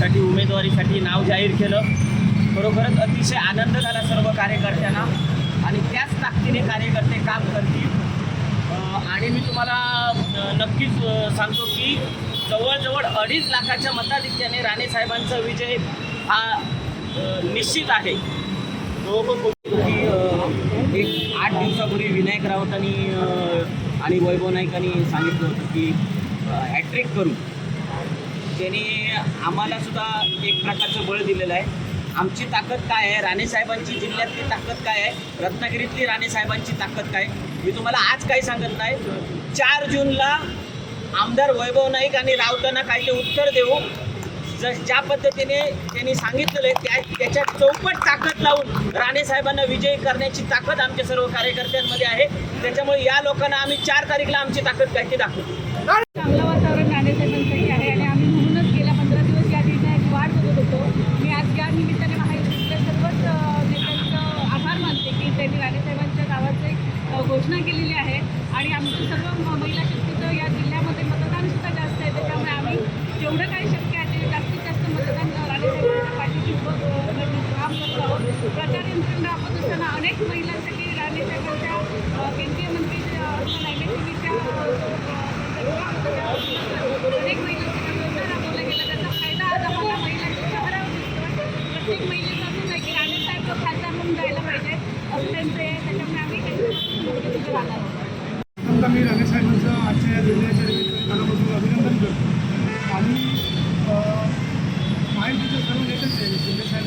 नाव जाहीर केलं. खरोखरच अतिशय आनंद झाला सर्व कार्यकर्त्यांना. आणि त्याच ताकदीने कार्यकर्ते काम करतील. आणि मी तुम्हाला नक्कीच सांगतो की जवळजवळ अडीच लाखाच्या मताधिक्याने राणेसाहेबांचा विजय हा निश्चित आहे. की एक आठ दिवसापूर्वी विनायक राऊतांनी आणि वैभव नाईकांनी सांगितलं होतं की हॅट्रिक करू. त्यांनी आम्हाला सुद्धा एक प्रकारचं बळ दिलेलं आहे. आमची ताकद काय आहे? राणेसाहेबांची जिल्ह्यातली ताकद काय आहे? रत्नागिरीतली राणेसाहेबांची ताकद काय मी तुम्हाला आज काही सांगत नाही. चार जूनला आमदार वैभव नाईक आणि राऊतांना काही ते उत्तर देऊ. ज ज्या पद्धतीने त्यांनी सांगितलेलं आहे त्या त्याच्या चौपट ताकद लावून राणेसाहेबांना विजयी करण्याची ताकद आमच्या सर्व कार्यकर्त्यांमध्ये आहे. त्याच्यामुळे या लोकांना आम्ही चार तारीखला आमची ताकद काय ती दाखवू चांगलं वातावरण राणेसाहेबांसाठी आहे आणि आम्ही म्हणूनच गेल्या पंधरा दिवस या निर्णयाची वाट बघत होतो मी आज या निमित्ताने महायुतीतल्या सर्वच अ, नेत्यांचं आभार मानते की त्यांनी राणेसाहेबांच्या नावाची अ, घोषणा केलेली आहे आणि आमचं सर्व महिला शक्तीचं या जिल्ह्यामध्ये मतदान सुद्धा जास्त आहे. त्याच्यामुळे आम्ही जेवढं काही शक्य आहे ते जास्तीत जास्त मतदान अ, राणेसाहेबांच्या पाठीशी उभं करण्याचं काम करत आहोत. प्रचार यंत्रणा आपण असताना अनेक महिलांसाठी राणेसाहेबांच्या केंद्रीय मंत्री अ, एम अनेक महिलांच्या योजना राबवल्या गेल्या त्याचा फायदा आज आम्हाला महिलांच्या शहरावर दिसतो प्रत्येक महिलेचं असं नाही की राणेसाहेब खासदार म्हणून जायला पाहिजे असं त्यांचं आहे. त्याच्यामुळे आम्ही त्यांच्यापासून राहणार आहोत. आता मी राणेसाहेबांचं आजच्या या निर्णयाच्या मनापासून अभिनंदन करतो. आणि माहितीचे सर्व नेतेच आहे शिंदेसाहेब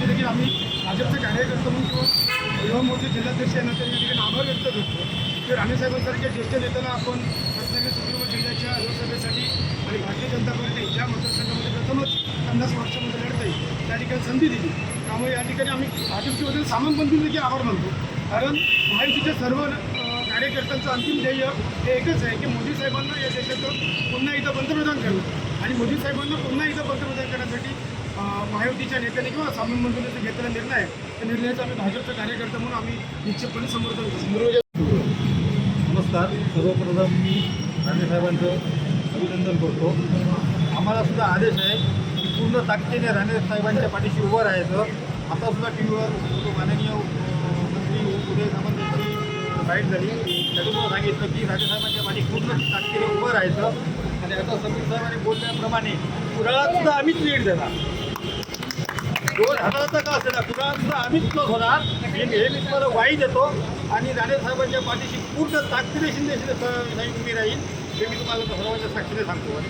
देखील आम्ही भाजपचे कार्यकर्ते म्हणून किंवा युवा मोर्चे जिल्हाध्यक्ष यांना ना या ठिकाणी आभार व्यक्त करतो. की राणेसाहेबांसारख्या ज्येष्ठ नेत्याला आपण रत्नागिरी सिंधुदुर्ग जिल्ह्याच्या लोकसभेसाठी आणि भारतीय जनता पार्टी ज्या मतदारसंघामध्ये प्रथमच पन्नास वर्षामध्ये लढता आहे. त्या ठिकाणी संधी दिली. त्यामुळे या ठिकाणी आम्ही भाजपच्या वतीने सामान बंधून देखील आभार मानतो. कारण माहितीच्या सर्व कार्यकर्त्यांचं अंतिम ध्येय हे एकच आहे की मोदी साहेबांना या देशाचं पुन्हा एकदा पंतप्रधान करणं. आणि मोदी साहेबांना पुन्हा एकदा पंतप्रधान करण्यासाठी महायुतीच्या नेत्यांनी किंवा सामान बंधूंनी घेतलेला निर्णय त्या निर्णयाचा आम्ही भाजपचा कार्यकर्ता म्हणून आम्ही निश्चितपणे समर्थन करतो. नमस्कार. सर्वप्रथम मी राणेसाहेबांचं अभिनंदन करतो. आम्हाला सुद्धा आदेश आहे की पूर्ण ताकदीने राणेसाहेबांच्या पाठीशी उभं राहायचं. आता सुद्धा टी व्हीवर माननीय मंत्री उदय सामंत बाईट झाली. मला सांगितलं की राजेसाहेबांच्या माझी पूर्ण ताकदीने उभं राहायचं. आणि आता समीर साहेबांनी बोलल्याप्रमाणे कुडाळात सुद्धा आम्हीच लीड देणार. दोन हजाराचा का असेल कुणाला सुद्धा आम्हीच क्लोज होणार. हे हे मी तुम्हाला वाई देतो. आणि राजेसाहेबांच्या पाठीशी पूर्ण ताकदीने शिंदे शिंदे उभी राहील. हे मी तुम्हाला सर्वांच्या साक्षीने सांगतो. आणि